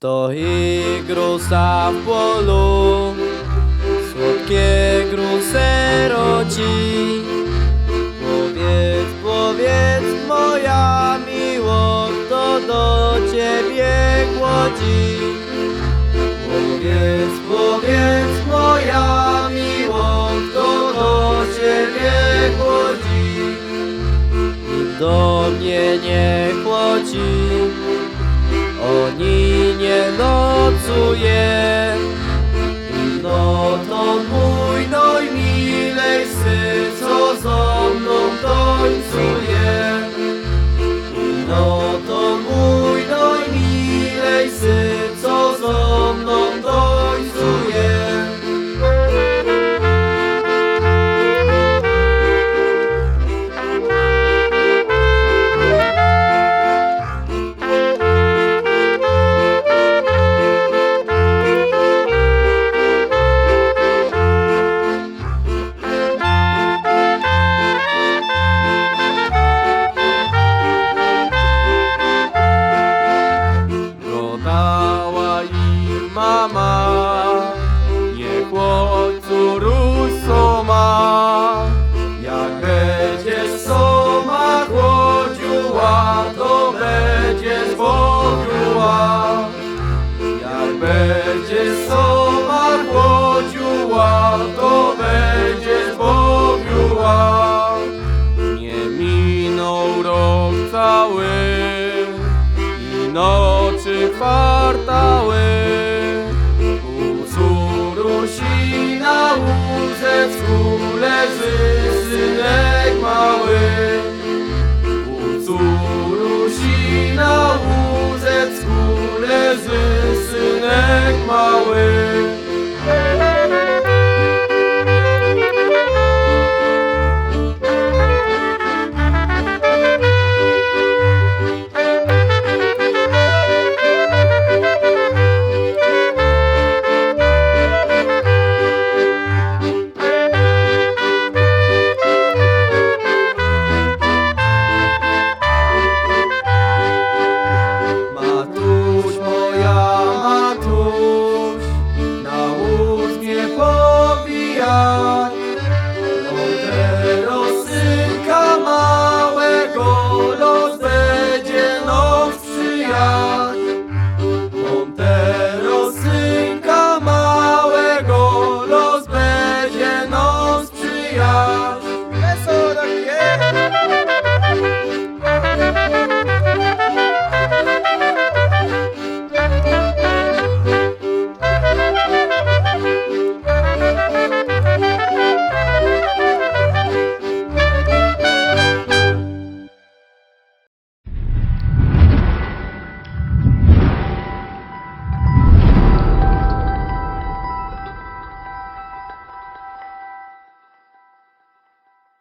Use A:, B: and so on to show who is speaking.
A: Stoi grusa w polu, słodkie gruse rodzi. Powiedz, powiedz, moja miłość, to do ciebie głodzi. Powiedz, powiedz, nocuje No to mój najmilejszy Co cały i nocy Hallelujah.